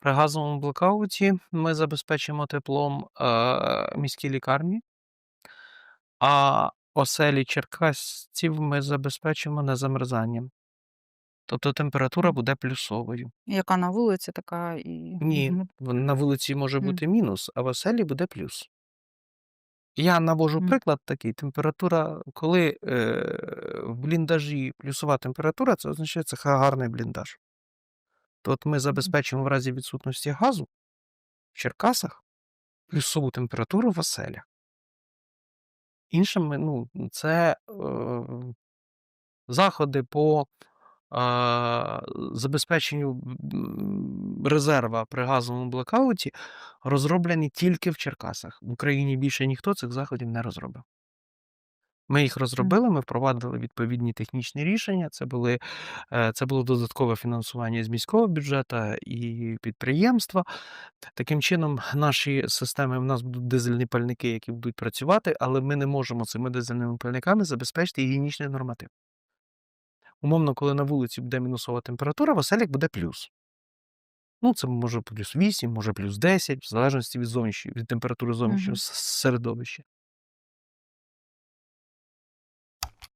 При газовому блекауті ми забезпечимо теплом, е, міські лікарні. А оселі черкасців ми забезпечимо незамерзанням. Тобто температура буде плюсовою. Яка на вулиці, така і Ні, на вулиці може бути мінус, а в оселі буде плюс. Я навожу М. приклад такий: температура, коли, е, в бліндажі плюсова температура, це означає, це гарний бліндаж. То от ми забезпечимо в разі відсутності газу в Черкасах плюсову температуру в оселях. Іншими, ну, це, е, заходи по, а, забезпеченню, резерва при газовому блекауті розроблені тільки в Черкасах. В Україні більше ніхто цих заходів не розробив. Ми їх розробили, ми впровадили відповідні технічні рішення. Це були, е, це було додаткове фінансування з міського бюджету і підприємства. Таким чином, наші системи, в нас будуть дизельні пальники, які будуть працювати, але ми не можемо цими дизельними пальниками забезпечити гігієнічний норматив. Умовно, коли на вулиці буде мінусова температура, в оселях буде плюс. Ну, це може плюс 8, може плюс 10, в залежності від зовнішньої від температури зовнішнього Мгм. с середовища.